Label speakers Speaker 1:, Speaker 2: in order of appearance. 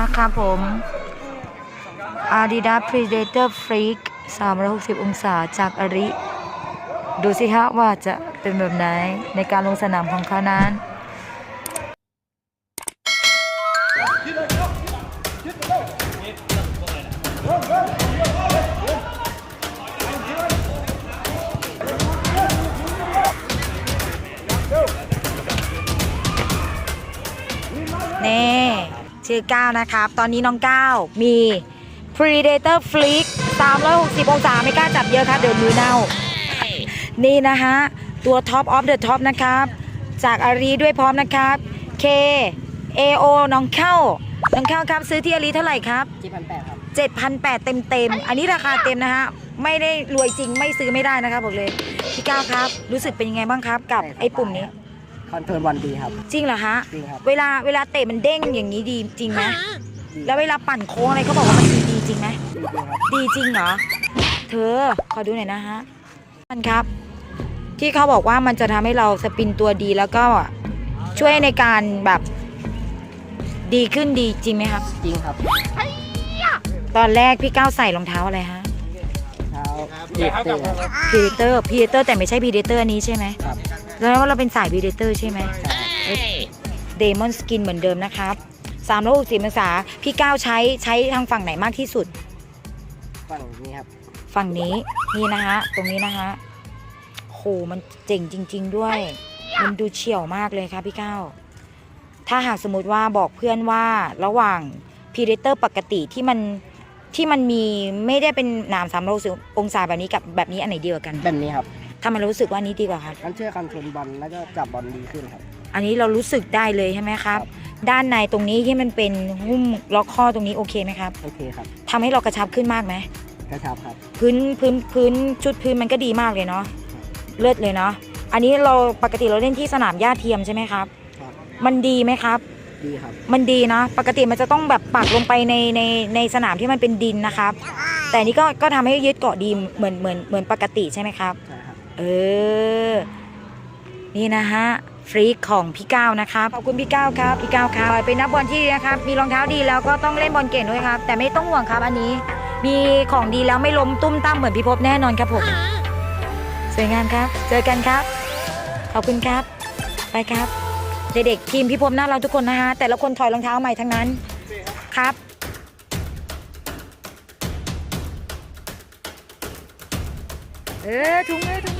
Speaker 1: นะครับผม Adidas Predator Freak 360 องศาจากอริ ดูสิฮะว่าจะเป็นแบบไหนในการลงสนามของเขานั้น ชื่อก้าวนะครับ ตอนนี้น้องก้าวมี Predator Flick 360 องศาไม่กล้าจับเยอะครับเดี๋ยวมือเน่า นี่นะฮะ ตัว Top of the Top นะครับ จากอารีด้วยพร้อมนะครับ K AO น้องเข้า น้องเข้าครับซื้อที่อารีเท่าไหร่ครับ
Speaker 2: เจ็ดพันแปดครับ
Speaker 1: 7,800เต็มเต็มๆ อันนี้ราคาเต็มนะฮะ ไม่ได้รวยจริงไม่ซื้อไม่ได้นะครับบอกเลย พี่ก้าวครับ รู้สึกเป็นยังไงบ้างครับ กับไอ้ปุ่มนี้
Speaker 2: คอนโทรลบอลดีครับ
Speaker 1: จริงเหรอฮะ
Speaker 2: จริงครับ
Speaker 1: เวลาเวลาเตะมันเด้งอย่างนี้ดีจริงไหม
Speaker 2: ดี
Speaker 1: แล้วเวลาปั่นโค้งอะไรเขาบอกว่ามันดีดีจริงไหม
Speaker 2: ดีจริงครับ
Speaker 1: ดีจริงเหรอ เธอขอดูหน่อยนะฮะมันครับ ที่เขาบอกว่ามันจะทำให้เราสปินตัวดีแล้วก็ช่วยในการแบบดีขึ้นดีจริงไหมครับ
Speaker 2: จริงครับ
Speaker 1: ตอนแรกพี่ก้าวใส่รองเท้าอะไรฮะ
Speaker 2: เท้าเจ็บเตะครับ
Speaker 1: พีเดเตอร์พีเดเตอร์แต่ไม่ใช่พีเดเตอร์นี้ใช่ไหม
Speaker 2: ครับ
Speaker 1: แล้วเราเป็นสายพีเดเตอร์ใช่ไหม
Speaker 2: ใช่ครับ
Speaker 1: เดมอนสกินเหมือนเดิมนะครับ360องศาพี่ก้าวใช้ใช้ทางฝั่งไหนมากที่สุด
Speaker 2: ฝั่งนี้ครับ
Speaker 1: ฝั่งนี้นี่นะฮะตรงนี้นะฮะโหมันเจ๋งจริง ๆ ด้วย มันดูเฉียวมากเลยครับพี่ก้าวถ้าหากสมมติว่าบอกเพื่อนว่าระหว่างพีเดเตอร์ปกติที่มันที่มันมีไม่ได้เป็นหนามสามร้อยองศาแบบนี้กับแบบนี้อันไหนดีกว่ากัน
Speaker 2: แบบนี้ครับ
Speaker 1: ทำไมเรารู้สึกว่าอันนี้ดีกว่าครับ
Speaker 2: มันช่วยคอนโทรลบอลแล้วก็จับบอลดีขึ้นครับ
Speaker 1: อันนี้เรารู้สึกได้เลยใช่ไหมครับ ด้านในตรงนี้ที่มันเป็นหุ้มล็อกข้อตรงนี้โอเคไหมครับ
Speaker 2: โอเคครับ
Speaker 1: ทำให้เรากระชับขึ้นมากไหม
Speaker 2: กระชับครับ
Speaker 1: พื้นพื้นพื้นชุดพื้นมันก็ดีมากเลยเนาะเลิศเลยเนาะอันนี้เราปกติเราเล่นที่สนามหญ้าเทียมใช่ไหมครับ
Speaker 2: ครับ
Speaker 1: มันดีไหมครับ
Speaker 2: ดีครับ
Speaker 1: มันดีนะ ปกติมันจะต้องแบบปักลงไปในในในสนามที่มันเป็นดินนะครับ แต่อันนี้ก็ก็ทำให้ยึดเกาะดีเหมือนเหมือนเหมือนปกติใช่ไหมครับ
Speaker 2: ใช่ครับ
Speaker 1: เออ นี่นะฮะฟรีของพี่ก้าวนะครับขอบคุณพี่ก้าวครับพี่ก้าวครับเป็นนักบอลที่ดีนะครับมีรองเท้าดีแล้วก็ต้องเล่นบอลเก่งด้วยครับ แต่ไม่ต้องห่วงครับอันนี้ มีของดีแล้วไม่ล้มตุ้มตั้มเหมือนพี่พบแน่นอนครับผมสวยงามครับ เจอกันครับ ขอบคุณครับ ไปครับ เด็กๆทีมพี่พบน่ารักทุกคนนะฮะแต่ละคนถอยรองเท้าใหม่ทั้งนั้นครับเออถุงมือถุงมือ